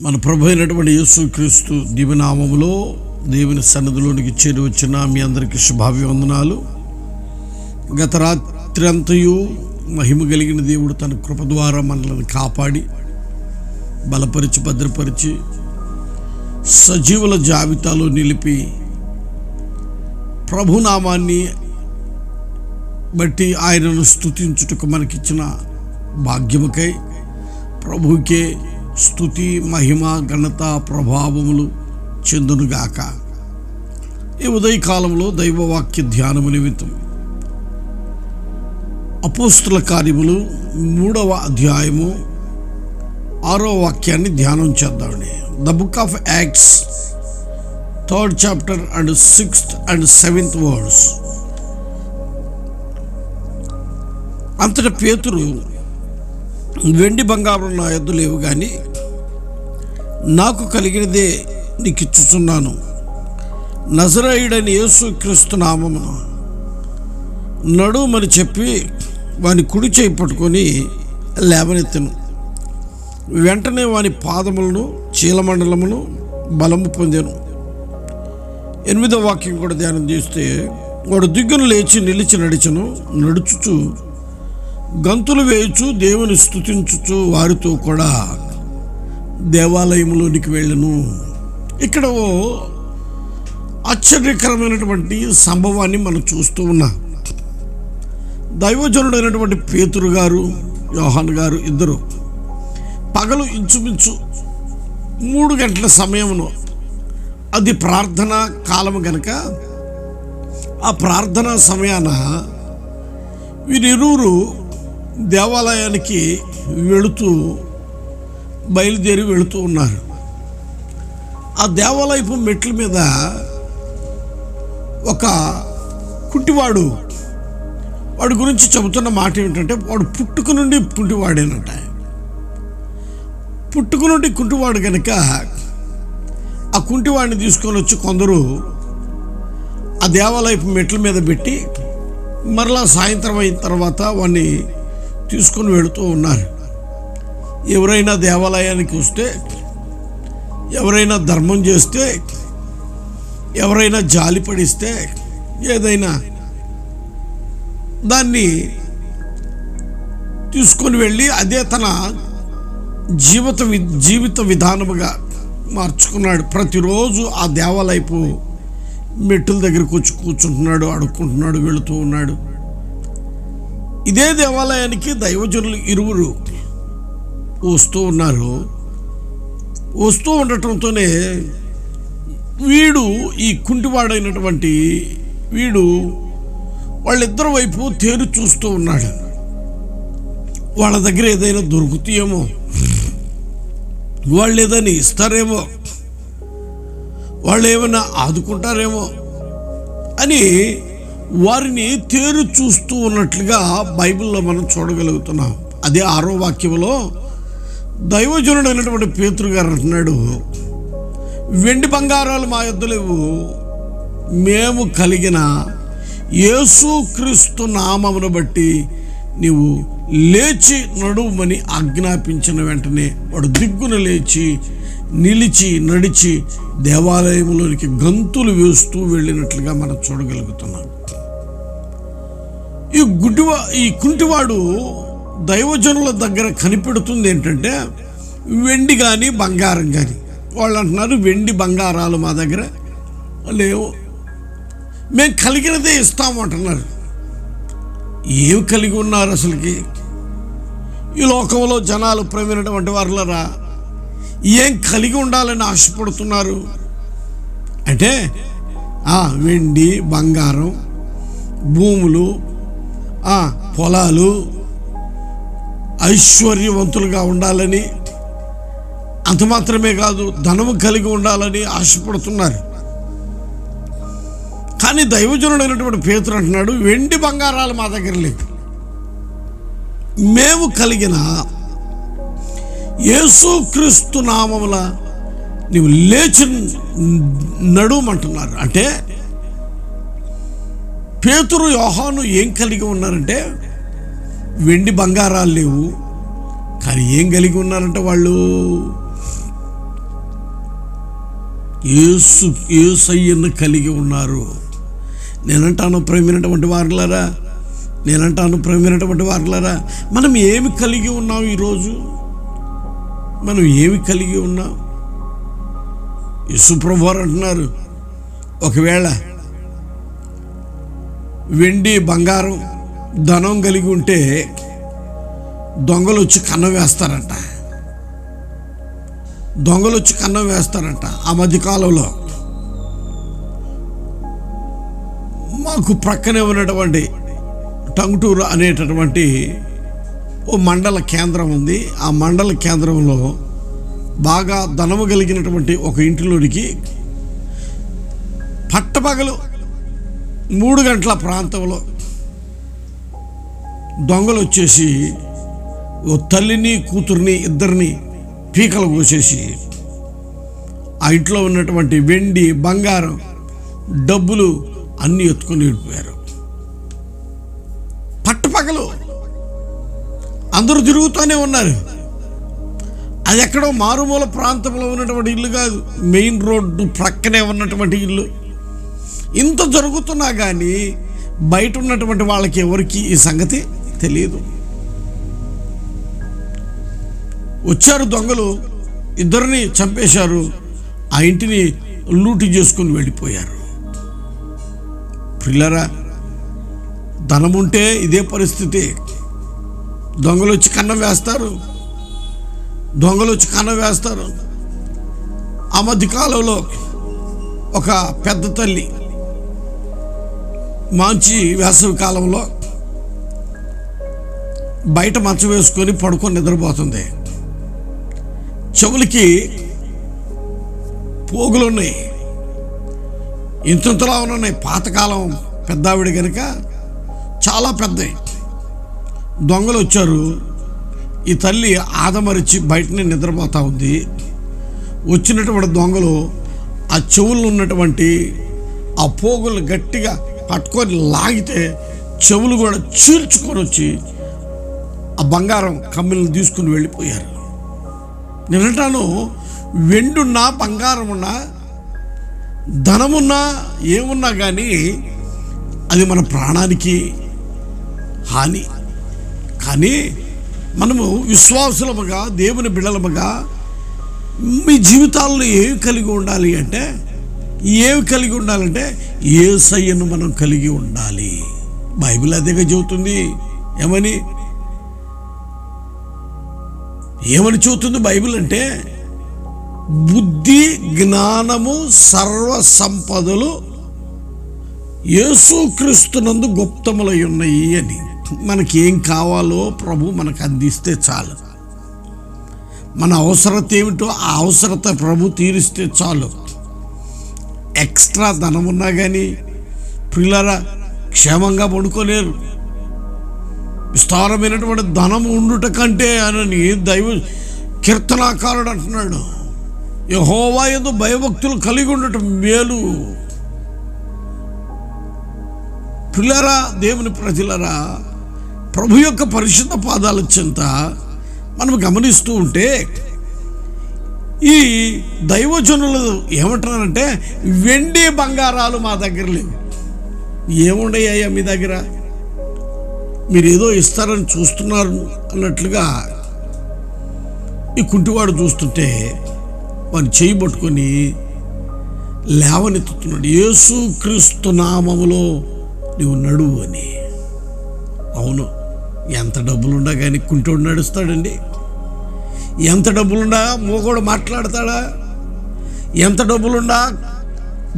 మన ప్రభు అయినటువంటి యేసు క్రీస్తు దివనామములో దేవుని సన్నిధిలోనికి చేరి వచ్చిన మీ అందరికీ శుభాభివందనాలు. గత రాత్రి అంతయు మహిమ కలిగిన దేవుడు తన కృప ద్వారా మనల్ని కాపాడి బలపరిచి భద్రపరిచి సజీవుల జాబితాలో నిలిపి ప్రభునామాన్ని బట్టి ఆయనను స్తుతించుటకు మనకిచ్చిన భాగ్యముకై ప్రభుకే స్తుతి మహిమ ఘనత ప్రభావములు చెందునుగాక. ఈ ఉదయకాలంలో దైవవాక్య ధ్యానము నిమిత్తం అపోస్తుల కార్యములు మూడవ అధ్యాయము ఆరో వాక్యాన్ని ధ్యానం చేద్దామని the book of Acts third chapter and sixth and seventh words అంతటా పేతురు వెండి బంగారం నా యొద్దు లేవు కానీ నాకు కలిగినదే నీకు ఇచ్చుచున్నాను. నజరాయుడని యేసు క్రీస్తు నామమును నడుమని చెప్పి వాని కుడి చేయి పట్టుకొని లేవనెత్తను. వెంటనే వాని పాదములను చీలమండలమును బలము పొందాను. ఎనిమిదో వాక్యం కూడా ధ్యానం చేస్తే వాడు దిగ్గును లేచి నిలిచి నడిచను నడుచుచు గంతులు వేయచు దేవుని స్తుతించుచు వారితో కూడా దేవాలయంలోనికి వెళ్ళను. ఇక్కడ ఓ ఆశ్చర్యకరమైనటువంటి సంభవాన్ని మనం చూస్తూ ఉన్నాం. దైవజనుడైనటువంటి పేతురు గారు యోహాన్ గారు ఇద్దరు పగలు ఇంచుమించు మూడు గంటల సమయమును అది ప్రార్థన కాలం కనుక ఆ ప్రార్థనా సమయాన వీరిరువురు దేవాలయానికి వెళుతూ బయలుదేరి వెళుతూ ఉన్నారు. ఆ దేవాలయపు మెట్ల మీద ఒక కుంటివాడు వాడి గురించి చెబుతున్న మాట ఏమిటంటే వాడు పుట్టుక నుండి కుంటివాడేనట పుట్టుక నుండి కుంటివాడు కనుక ఆ కుంటివాడిని తీసుకొని వచ్చి కొందరు ఆ దేవాలయపు మెట్ల మీద పెట్టి మరలా సాయంత్రం అయిన తర్వాత వాడిని తీసుకొని వెళుతూ ఉన్నారు. ఎవరైనా దేవాలయానికి వస్తే ఎవరైనా ధర్మం చేస్తే ఎవరైనా జాలి పడిస్తే ఏదైనా దాన్ని తీసుకొని వెళ్ళి అదే తన జీవిత వి జీవిత విధానముగా మార్చుకున్నాడు. ప్రతిరోజు ఆ దేవాలయపు మెట్టుల దగ్గరికి వచ్చి కూర్చుంటున్నాడు అడుక్కుంటున్నాడు వెళుతూ ఉన్నాడు. ఇదే దేవాలయానికి దైవజనులు ఇరువురు వస్తూ ఉన్నారు. వస్తూ ఉండటంతోనే వీడు ఈ కుంటివాడైనటువంటి వీడు వాళ్ళిద్దరి వైపు తేరు చూస్తూ ఉన్నాడు. వాళ్ళ దగ్గర ఏదైనా దొరుకుతాయేమో వాళ్ళు ఏదైనా ఇస్తారేమో వాళ్ళు ఏమైనా ఆదుకుంటారేమో అని వారిని తేరు చూస్తూ ఉన్నట్లుగా బైబిల్లో మనం చూడగలుగుతున్నాం. అదే ఆరో వాక్యంలో దైవజనుడు పేతురు గారు అంటున్నాడు వెండి బంగారాలు మా యొద్ద లేవు. మేము కలిగిన యేసుక్రీస్తు నామమును బట్టి నీవు లేచి నడువుమని ఆజ్ఞాపించిన వెంటనే వాడు దిగ్గున లేచి నిలిచి నడిచి దేవాలయంలోనికి గంతులు వేస్తూ వెళ్ళినట్లుగా మనం చూడగలుగుతున్నాం. ఈ గుడ్డివా ఈ కుంటివాడు దైవజనుల దగ్గర కనిపెడుతుంది ఏంటంటే వెండి కానీ బంగారం కానీ వాళ్ళు అంటున్నారు వెండి బంగారాలు మా దగ్గర లేవు. మేము కలిగినదే ఇస్తామంటున్నారు ఏమి కలిగి ఉన్నారు అసలుకి? ఈ లోకంలో జనాలు ప్రమినటువంటి వారులరా? ఏం కలిగి ఉండాలని ఆశపడుతున్నారు? అంటే ఆ, వెండి బంగారం భూములు పొలాలు ఐశ్వర్యవంతులుగా ఉండాలని అంత మాత్రమే కాదు ధనము కలిగి ఉండాలని ఆశపడుతున్నారు. కానీ దైవజనుడైనటువంటి పేతురు అంటున్నాడు వెండి బంగారాలు మా దగ్గర లేవు. మేము కలిగిన యేసుక్రీస్తు నామముల నీవు లేచి నడుమంటున్నారు. అంటే పేతురు యోహాను ఏం కలిగి ఉన్నారంటే వెండి బంగారాలు లేవు. కానీ ఏం కలిగి ఉన్నారంటే వాళ్ళు? ఏసు ఏసయ్యను కలిగి ఉన్నారు. నేనంటాను ప్రేమైనటువంటి వారులారా నేనంటాను ప్రేమైనటువంటి వారులారా మనం ఏమి కలిగి ఉన్నాం ఈరోజు? మనం ఏమి కలిగి ఉన్నాం? యేసుప్రభు వారు అంటున్నారు ఒకవేళ వెండి బంగారం ధనం కలిగి ఉంటే దొంగలు వచ్చి కన్నం వేస్తారంట. దొంగలు వచ్చి కన్నం వేస్తారంట ఆ మధ్య కాలంలో. మాకు ప్రక్కనే ఉన్నటువంటి టంగుటూరు అనేటటువంటి ఓ మండల కేంద్రం ఉంది. ఆ మండల కేంద్రంలో బాగా ధనము కలిగినటువంటి ఒక ఇంటిలోనికి పట్టపగలు మూడు గంటల ప్రాంతంలో దొంగలు వచ్చేసి ఓ తల్లిని కూతుర్ని ఇద్దరిని పీకలు కోసేసి ఆ ఇంట్లో ఉన్నటువంటి వెండి బంగారం డబ్బులు అన్నీ ఎత్తుకొని వెళ్ళిపోయారు. పట్టపగలు అందరూ తిరుగుతూనే ఉన్నారు. అది ఎక్కడో మారుమూల ప్రాంతంలో ఉన్నటువంటి ఇల్లు కాదు మెయిన్ రోడ్డు ప్రక్కనే ఉన్నటువంటి ఇల్లు. ఇంత జరుగుతున్నా కానీ బయట ఉన్నటువంటి వాళ్ళకి ఎవరికి ఈ సంగతి తెలియదు వచ్చారు దొంగలు ఇద్దరిని చంపేశారు ఆ ఇంటిని లూటి చేసుకుని వెళ్ళిపోయారు. పిల్లరా ధనముంటే ఇదే పరిస్థితి. దొంగలు వచ్చి కన్నం వేస్తారు దొంగలు వచ్చి కన్నం వేస్తారు. ఆ మధ్య కాలంలో ఒక పెద్ద తల్లి మంచి వేసవి కాలంలో బయట మంచం వేసుకొని పడుకొని నిద్రపోతుంది. చెవులకి పోగులు ఉన్నాయి. ఇంతంతలా ఉన్నాయి. పాతకాలం పెద్దావిడ కనుక చాలా పెద్దవి. దొంగలు వచ్చారు. ఈ తల్లి ఆదమరిచి బయటనే నిద్రపోతూ ఉంది. వచ్చినటువంటి దొంగలు ఆ చెవుల్లో ఉన్నటువంటి ఆ పోగులు గట్టిగా పట్టుకొని లాగితే చెవులు కూడా చీల్చుకొని వచ్చి ఆ బంగారం కమ్మిలను తీసుకుని వెళ్ళిపోయారు. నిన్నటాను వెండున్నా బంగారమున్నా ధనమున్నా ఏమున్నా కానీ అది మన ప్రాణానికి హాని. కానీ మనము విశ్వాసులముగా దేవుని బిడలముగా మీ జీవితాల్లో ఏమి కలిగి ఉండాలి అంటే ఏమి కలిగి ఉండాలంటే ఏ సయ్యను మనం కలిగి ఉండాలి. బైబిల్ అదేగా చెబుతుంది. ఏమని? ఏమని చెబుతుంది బైబిల్ అంటే బుద్ధి జ్ఞానము సర్వ సంపదలు యేసుక్రీస్తునందు గుప్తములై ఉన్నాయి అని. మనకి ఏం కావాలో ప్రభు మనకు అందిస్తే చాలు. మన అవసరత ఏమిటో ఆ అవసరత ప్రభు తీరిస్తే చాలు. ఎక్స్ట్రా ధనం ఉన్నా కానీ పిల్లరా క్షేమంగా పడుకోలేరు. విస్తారమైనటువంటి ధనం ఉండుట కంటే అని దైవ కీర్తనాకారుడు అంటున్నాడు. యహోవా ఎందు భయభక్తులు కలిగి ఉండటం మేలు. పిల్లరా దేవుని ప్రజలరా ప్రభు యొక్క పరిశుద్ధ పాదాల చింత మనం గమనిస్తూ ఉంటే ఈ దైవజనులు ఏమంటున్నారంటే వెండి బంగారాలు మా దగ్గర లేవు. ఏముండయ్యా మీ దగ్గర? మీరు ఏదో ఇస్తారని చూస్తున్నారు అన్నట్లుగా ఈ కుంటివాడు చూస్తుంటే వాడిని చేయి పట్టుకొని లేవనెత్తుతున్నాడు. యేసు క్రీస్తు నామములో నువ్వు నడువు అని. అవును ఎంత డబ్బులుండా కానీ కుంటోడు నడుస్తాడండి. ఎంత డబ్బులుండా మూగోడు మాట్లాడతాడా? ఎంత డబ్బులుండా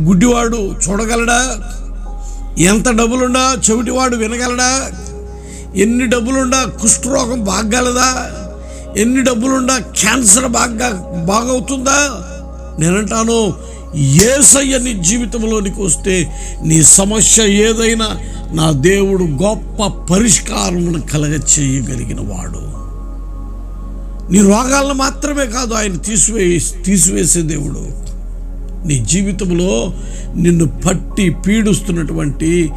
గుడ్డివాడు చూడగలడా? ఎంత డబ్బులుండా చెవిటివాడు వినగలడా? ఎన్ని డబ్బులుండా కుష్ఠరోగం బాగలదా ఎన్ని డబ్బులుండా క్యాన్సర్ బాగా బాగవుతుందా? నేనంటాను ఏసయ్య నీ జీవితంలోనికి వస్తే నీ సమస్య ఏదైనా నా దేవుడు గొప్ప పరిష్కారమును కలగ చేయగలిగిన వాడు నీ రోగాలను మాత్రమే కాదు ఆయన తీసివే తీసివేసే దేవుడు. నీ జీవితంలో నిన్ను పట్టి పీడిస్తున్నటువంటి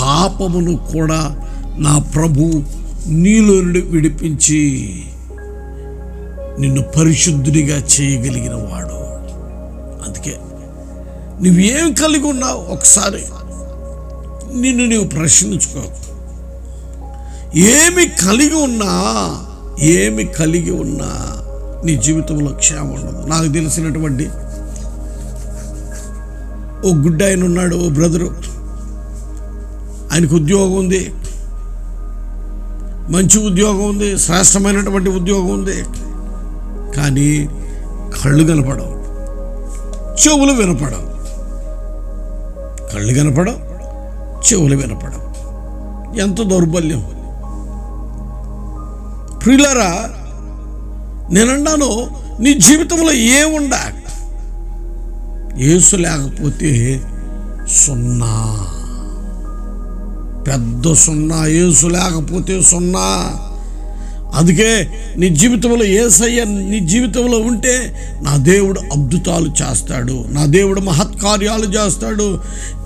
పాపమును కూడా నా ప్రభు నీలో నుండి విడిపించి నిన్ను పరిశుద్ధుడిగా చేయగలిగిన వాడు. అందుకే నువ్వేం కలిగి ఉన్నావు ఒకసారి నిన్ను నీవు ప్రశ్నించుకో. ఏమి కలిగి ఉన్నా ఏమి కలిగి ఉన్నా నీ జీవితంలో క్షేమం ఉండదు. నాకు తెలిసినటువంటి ఓ గుడ్డ ఆయన ఉన్నాడు ఓ బ్రదరు. ఆయనకు ఉద్యోగం ఉంది. మంచి ఉద్యోగం ఉంది శ్రేష్టమైనటువంటి ఉద్యోగం ఉంది. కానీ కళ్ళు కనపడవు చెవులు వినపడవు. కళ్ళు కనపడవు చెవులు వినపడవు. ఎంత దౌర్బల్యం! ప్రియులరా నేనన్నాను నీ జీవితంలో ఏముండా ఏసు లేకపోతే సున్నా. పెద్ద సున్నా ఏసు లేకపోతే సున్నా. అందుకే నీ జీవితంలో ఏసయ్య నీ జీవితంలో ఉంటే నా దేవుడు అద్భుతాలు చేస్తాడు నా దేవుడు మహత్కార్యాలు చేస్తాడు.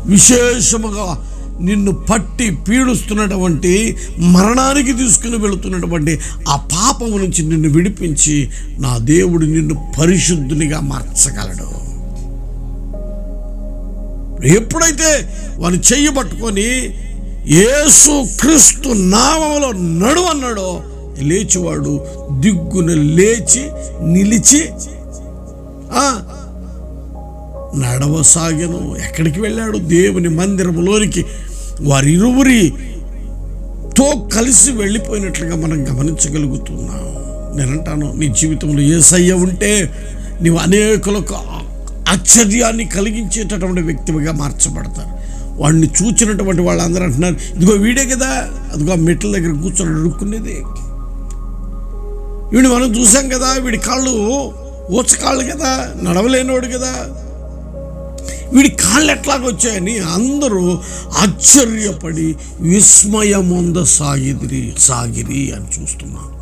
విశేషముగా నిన్ను పట్టి పీడుస్తున్నటువంటి మరణానికి తీసుకుని వెళుతున్నటువంటి ఆ పాపము నుంచి నిన్ను విడిపించి నా దేవుడు నిన్ను పరిశుద్ధునిగా మార్చగలడు. ఎప్పుడైతే వాని చెయ్యి పట్టుకొని యేసు క్రీస్తు నామములో నడు అన్నాడో లేచివాడు దిగ్గున లేచి నిలిచి నడవసాగను. ఎక్కడికి వెళ్ళాడు? దేవుని మందిరంలోనికి వారిరువురితో కలిసి వెళ్ళిపోయినట్లుగా మనం గమనించగలుగుతున్నాం. నేనంటాను నీ జీవితంలో ఏసయ్య ఉంటే నీవు అనేకులకు ఆశ్చర్యాన్ని కలిగించేటటువంటి వ్యక్తిగా మార్చబడతారు. వాడిని చూచినటువంటి వాళ్ళందరూ అంటున్నారు ఇదిగో వీడే కదా అదిగో ఆ మెట్ల దగ్గర కూర్చొని అడుక్కునేది వీడిని మనం చూసాం కదా వీడి కాళ్ళు ఊచకాళ్ళు కదా నడవలేనోడు కదా వీడి కాళ్ళు ఎట్లాగొచ్చాయని అందరూ ఆశ్చర్యపడి విస్మయమొంద సాగిరి సాగిరి అని చూస్తున్నాను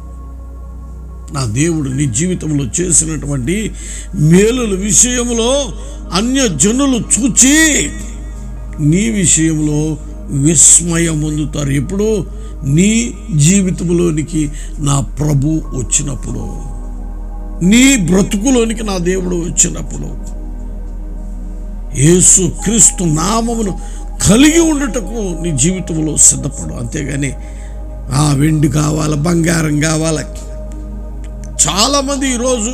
నా దేవుడు నీ జీవితంలో చేసినటువంటి మేలుల విషయంలో అన్య జనులు చూచి నీ విషయంలో విస్మయం పొందుతారు ఎప్పుడు నీ జీవితంలోనికి నా ప్రభు వచ్చినప్పుడు నీ బ్రతుకులోనికి నా దేవుడు వచ్చినప్పుడు. యేసు క్రీస్తు నామమును కలిగి ఉండటకు నీ జీవితంలో సిద్ధపడు. అంతేగాని ఆ వెండి కావాలా బంగారం కావాలి? చాలామంది ఈరోజు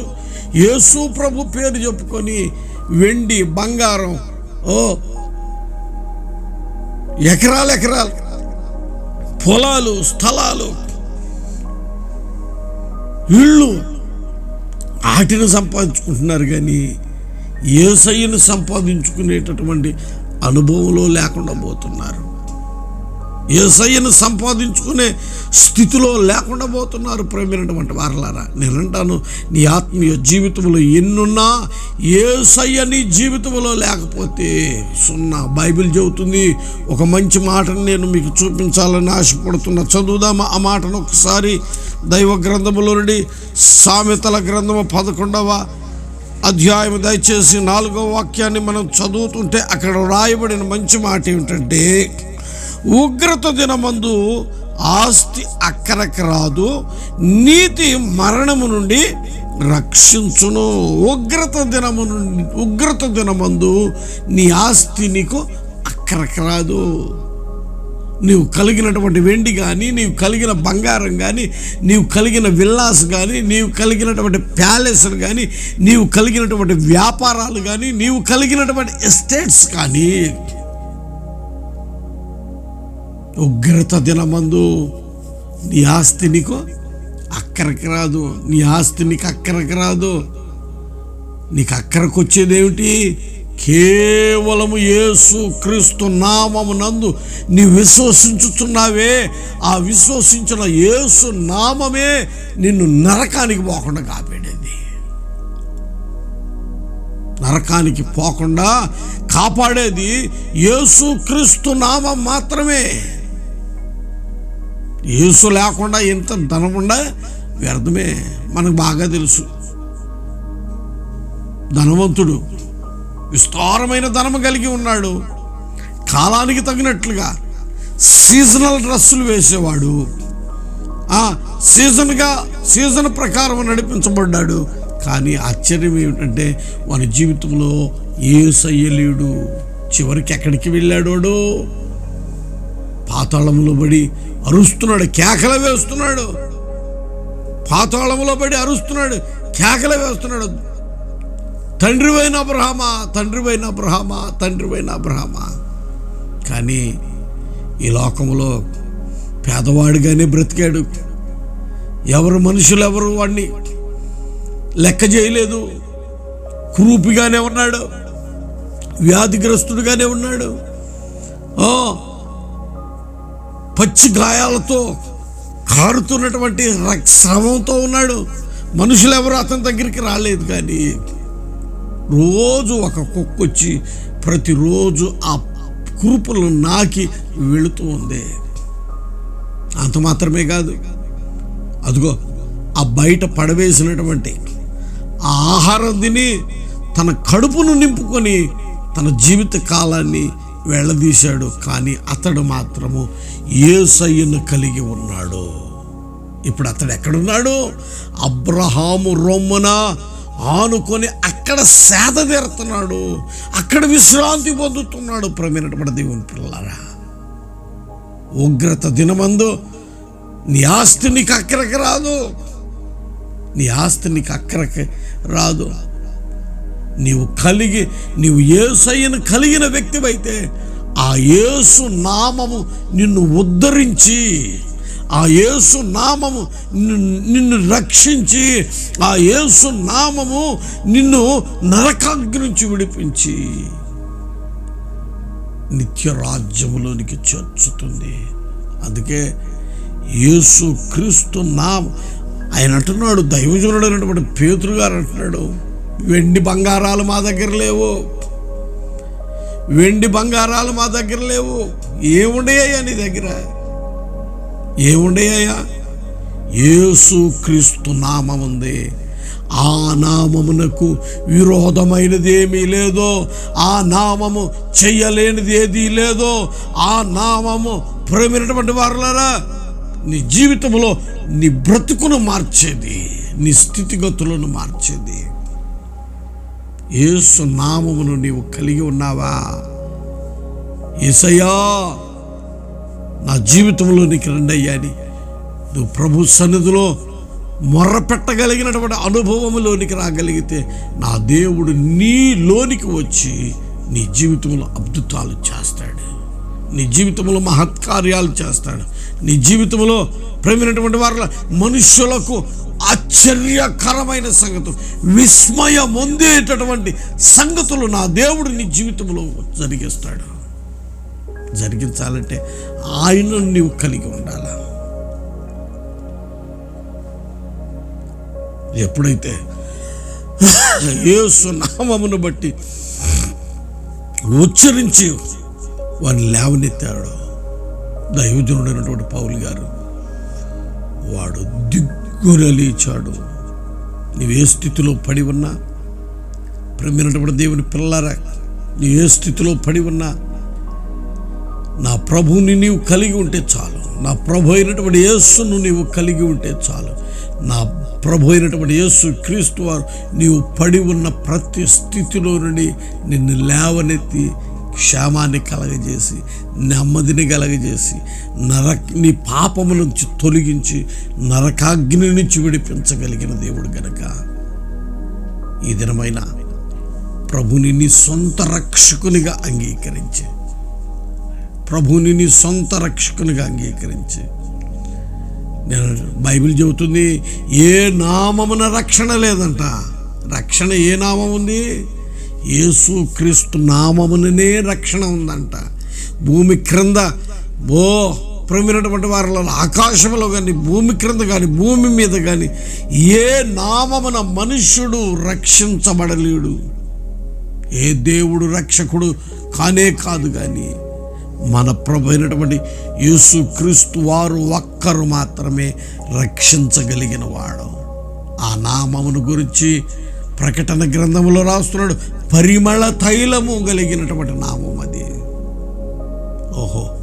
యేసు ప్రభు పేరు చెప్పుకొని వెండి బంగారం ఓ ఎకరాలు ఎకరాలు పొలాలు స్థలాలు ఇళ్ళు వాటిని సంపాదించుకుంటున్నారు కానీ ఏసయ్యను సంపాదించుకునేటటువంటి అనుభవంలో లేకుండా పోతున్నారు. ఏసయ్యను సంపాదించుకునే స్థితిలో లేకుండా పోతున్నారు ప్రేమైనటువంటి వారలారా. నేనంటాను నీ ఆత్మీయ జీవితంలో ఎన్నున్నా ఏసయ్య నీ జీవితంలో లేకపోతే సున్నా. బైబిల్ చెబుతుంది ఒక మంచి మాటను నేను మీకు చూపించాలని ఆశపడుతున్నా. చదువుదామా ఆ మాటను ఒకసారి. దైవ గ్రంథములో నుండి సామెతల గ్రంథము పదకొండవ అధ్యాయం దయచేసి నాలుగో వాక్యాన్ని మనం చదువుతుంటే అక్కడ రాయబడిన మంచి మాట ఏమిటంటే ఉగ్రత దినమందు ఆస్తి అక్కరకు రాదు నీతి మరణము నుండి రక్షించును. ఉగ్రత దినము నుండి ఉగ్రత దినమందు నీ ఆస్తి నీకు అక్కరకు రాదు. నీవు కలిగినటువంటి వెండి కానీ నీవు కలిగిన బంగారం కానీ నీవు కలిగిన విల్లాస్ కానీ నీవు కలిగినటువంటి ప్యాలెస్లు కానీ నీవు కలిగినటువంటి వ్యాపారాలు కానీ నీవు కలిగినటువంటి ఎస్టేట్స్ కానీ ఉగ్రత దినమందు నీ ఆస్తి నీకు అక్కడికి రాదు. నీ ఆస్తి నీకు అక్కడికి రాదు. నీకు అక్కడికి వచ్చేదేమిటి? కేవలము యేసు క్రీస్తు నామమునందు నీ విశ్వసించుతున్నావే ఆ విశ్వసించిన యేసు నామమే నిన్ను నరకానికి పోకుండా కాపాడేది. నరకానికి పోకుండా కాపాడేది యేసు క్రీస్తు నామం మాత్రమే. యేసు లేకుండా ఇంత ధనం వ్యర్థమే. మనకు బాగా తెలుసు. ధనవంతుడు విస్తారమైన ధనము కలిగి ఉన్నాడు. కాలానికి తగినట్లుగా సీజనల్ డ్రెస్సులు వేసేవాడు. ఆ సీజన్గా సీజన్ ప్రకారం నడిపించబడ్డాడు. కానీ ఆశ్చర్యం ఏమిటంటే వాని జీవితంలో ఏ సయ్యలేడు చివరికి ఎక్కడికి వెళ్ళాడోడు పాతాళంలో పడి అరుస్తున్నాడు కేకల వేస్తున్నాడు. పాతాళంలో పడి అరుస్తున్నాడు కేకల వేస్తున్నాడు. తండ్రివైన అయిన తండ్రివైన తండ్రి తండ్రివైన అబ్రహమా. కానీ ఈ లోకంలో పేదవాడిగానే బ్రతికాడు. ఎవరు మనుషులు ఎవరు వాడిని లెక్క చేయలేదు. కురూపిగానే ఉన్నాడు. వ్యాధిగ్రస్తుడుగానే ఉన్నాడు. పచ్చి గాయాలతో కారుతున్నటువంటి శ్రమంతో ఉన్నాడు. మనుషులు ఎవరు అతని దగ్గరికి రాలేదు కానీ రోజు ఒక కుక్క వచ్చి ప్రతిరోజు ఆ కురుపులు నాకి వెళుతూ ఉంది. అంత మాత్రమే కాదు. అదిగో ఆ బయట పడవేసినటువంటి ఆ ఆహారం తిని తన కడుపును నింపుకొని తన జీవిత కాలాన్ని వెళ్ళదీశాడు. కానీ అతడు మాత్రము ఏ సయ్యను కలిగి ఉన్నాడు. ఇప్పుడు అతడు ఎక్కడున్నాడు? అబ్రహాము రొమ్మున ఆనుకొని అక్కడ సేద తీరుతున్నాడు. అక్కడ విశ్రాంతి పొందుతున్నాడు. ప్రమీనటువంటి దేవుని పిల్లరా ఉగ్రత దినమందు నీ ఆస్తి నీకు అక్కడికి రాదు. నీ ఆస్తి నీకు అక్కడికి రాదు. నీవు కలిగి నీవు ఏసయ్యను కలిగిన వ్యక్తివైతే ఆ యేసు నామము నిన్ను ఉద్ధరించి ఆ యేసు నామము నిన్ను- రక్షించి ఆ యేసు నామము నిన్ను నరకాగ్ని నుంచి విడిపించి నిత్య రాజ్యములోనికి చేర్చుతుంది. అందుకే యేసు క్రీస్తు నామ ఆయన అంటున్నాడు దైవజనుడు అయినటువంటి పేతురు గారు అంటున్నాడు వెండి బంగారాలు మా దగ్గర లేవు. వెండి బంగారాలు మా దగ్గర లేవు. ఏముండయ్యా నీ దగ్గర? ఏముండయ్యా యేసు క్రీస్తు నామం ఉంది ఆ నామమునకు విరోధమైనది ఏమీ లేదో ఆ నామము చెయ్యలేనిది ఏదీ లేదో ఆ నామము ప్రేమైనటువంటి వారులారా నీ జీవితంలో నీ బ్రతుకును మార్చేది నీ స్థితిగతులను మార్చేది. యేసు నామమును నీవు కలిగి ఉన్నావా? ఏసయ్యా! నా జీవితంలో నీకు అని. నువ్వు ప్రభు సన్నిధిలో మొర్ర పెట్టగలిగినటువంటి అనుభవంలోనికి రాగలిగితే నా దేవుడు నీలోనికి వచ్చి నీ జీవితంలో అద్భుతాలు చేస్తాడు. నీ జీవితంలో మహత్కార్యాలు చేస్తాడు. నీ జీవితంలో ప్రేమైనటువంటి వారిలో మనుషులకు ఆశ్చర్యకరమైన సంగతులు విస్మయం పొందేటటువంటి సంగతులు నా దేవుడు నీ జీవితంలో జరిగిస్తాడు. జరిగించాలంటే ఆయన నీవు కలిగి ఉండాలా. ఎప్పుడైతే ఏ నామమును బట్టి ఉచ్చరించి వారిని లేవనెత్తాడు దైవజనుడైనటువంటి పౌలు గారు వాడు దిగ్గున లేచాడు నీవు ఏ స్థితిలో పడి ఉన్నా ప్రేమైనటువంటి దేవుని పిల్లరా నీవు ఏ స్థితిలో పడి ఉన్నా నా ప్రభువుని నీవు కలిగి ఉంటే చాలు. నా ప్రభు అయినటువంటి యేసును నీవు కలిగి ఉంటే చాలు. నా ప్రభు అయినటువంటి యేసు క్రీస్తు వారు నీవు పడి ఉన్న ప్రతి స్థితిలో నుండి నిన్ను లేవనెత్తి క్షేమాన్ని కలగజేసి నెమ్మదిని కలగజేసి నర నీ పాపము నుంచి తొలగించి నరకాగ్ని నుంచి విడిపించగలిగిన దేవుడు గనక ఈ దినమైన ప్రభుని నీ సొంత రక్షకునిగా అంగీకరించే ప్రభుని నీ సొంత రక్షకునిగా అంగీకరించి. నేను బైబిల్ చెబుతుంది ఏ నామమున రక్షణ లేదంట. రక్షణ ఏ నామం ఉంది? యేసు క్రీస్తు నామముననే రక్షణ ఉందంట. భూమి క్రింద బో ప్రమినటువంటి వారిలో ఆకాశంలో కానీ భూమి క్రింద కానీ భూమి మీద కానీ ఏ నామమున మనుష్యుడు రక్షించబడలేడు. ఏ దేవుడు రక్షకుడు కానే కాదు కానీ మన ప్రభు అయినటువంటి యేసుక్రీస్తు వారు ఒక్కరు మాత్రమే రక్షించగలిగిన వాడు. ఆ నామమును గురించి ప్రకటన గ్రంథములో రాస్తున్నాడు. పరిమళ తైలము కలిగినటువంటి నామం అది. ఓహో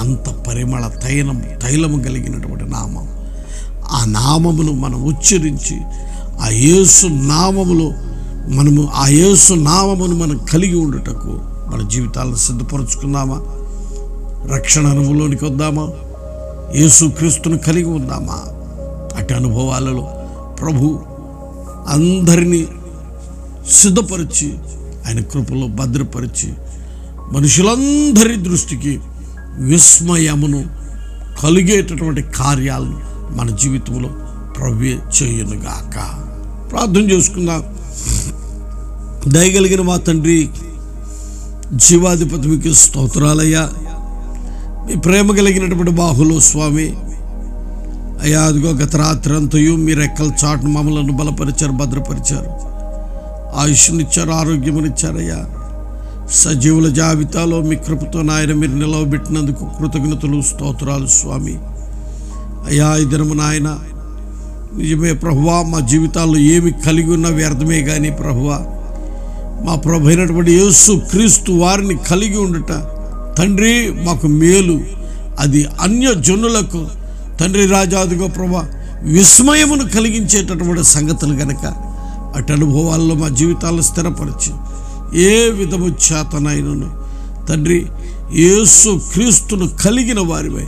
అంత పరిమళ తైలం తైలము కలిగినటువంటి నామం. ఆ నామమును మనం ఉచ్చరించి ఆ యేసు నామములో మనము ఆ యేసు నామమును మనం కలిగి ఉండుటకు మన జీవితాలను సిద్ధపరచుకుందామా రక్షణ అనుభవంలోనికి వద్దామా? యేసు క్రీస్తును కలిగి ఉందామా? అటు అనుభవాలలో ప్రభు అందరినీ సిద్ధపరిచి ఆయన కృపలో భద్రపరిచి మనుషులందరి దృష్టికి విస్మయమును కలిగేటటువంటి కార్యాలను మన జీవితంలో ప్రవ్య చేయనుగాక. ప్రార్థన చేసుకుందాం. దయగలిగిన మా తండ్రి జీవాధిపతి మీకు స్తోత్రాలయ్యా. మీ ప్రేమ కలిగినటువంటి బాహులు స్వామి అయ్యా అదిగో గత రాత్రి అంతయు మీ రెక్కల చాటును మమ్మలను బలపరిచారు భద్రపరిచారు. ఆయుష్నిచ్చారు ఆరోగ్యమునిచ్చారయ్యా. సజీవుల జాబితాలో మీ కృపతో నాయన మీరు నిలవబెట్టినందుకు కృతజ్ఞతలు స్తోత్రాలు స్వామి. అయ్యా ఈ దినము నాయన నిజమే ప్రభువా మా జీవితాల్లో ఏమి కలిగి ఉన్న వ్యర్థమే కానీ ప్రభువా మా ప్రభు అయినటువంటి యేసు క్రీస్తు వారిని కలిగి ఉండుట. తండ్రి మాకు మేలు. అది అన్య జనులకు. తండ్రి రాజాదిగో ప్రభా విస్మయమును కలిగించేటటువంటి సంగతులు గనక అటు అనుభవాల్లో మా జీవితాలను స్థిరపరచు. ఏ విధము చేతనైనను. తండ్రి యేసు క్రీస్తును కలిగిన వారిపై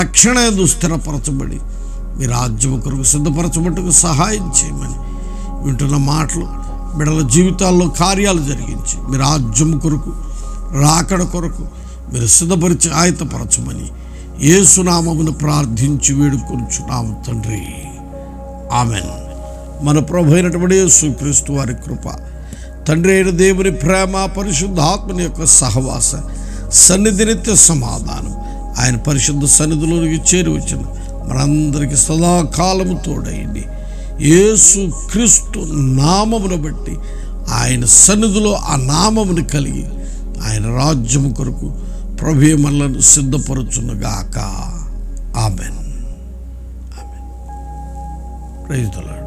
రక్షణ ఎందు స్థిరపరచబడి. మీ రాజ్యము కొరకు సిద్ధపరచబట్టుకు సహాయం చేయమని వింటున్న మాటలు బిడల జీవితాల్లో కార్యాలు జరిగించి మీ రాజ్యం కొరకు రాకడ కొరకు మీరు సిద్ధపరిచి ఆయతపరచమని ఏసునామమును ప్రార్థించి వేడుకొంచున్నాము తండ్రి. ఆమెన్. మన ప్రభు అయినటువంటి యేసుక్రీస్తు వారి కృప తండ్రి అయిన దేవుని ప్రేమ పరిశుద్ధాత్మని యొక్క సహవాస సన్నిధి నిత్య సమాధానం. ఆయన పరిశుద్ధ సన్నిధిలోనికి చేరి వచ్చిన మనందరికీ సదాకాలము తోడైంది. యేసు క్రీస్తు నామమును బట్టి ఆయన సన్నిధిలో ఆ నామమును కలిగి ఆయన రాజ్యము కొరకు ప్రభు మనలను సిద్ధపరచునుగాక. ఆమెన్. ఆమెన్. రైతులాడు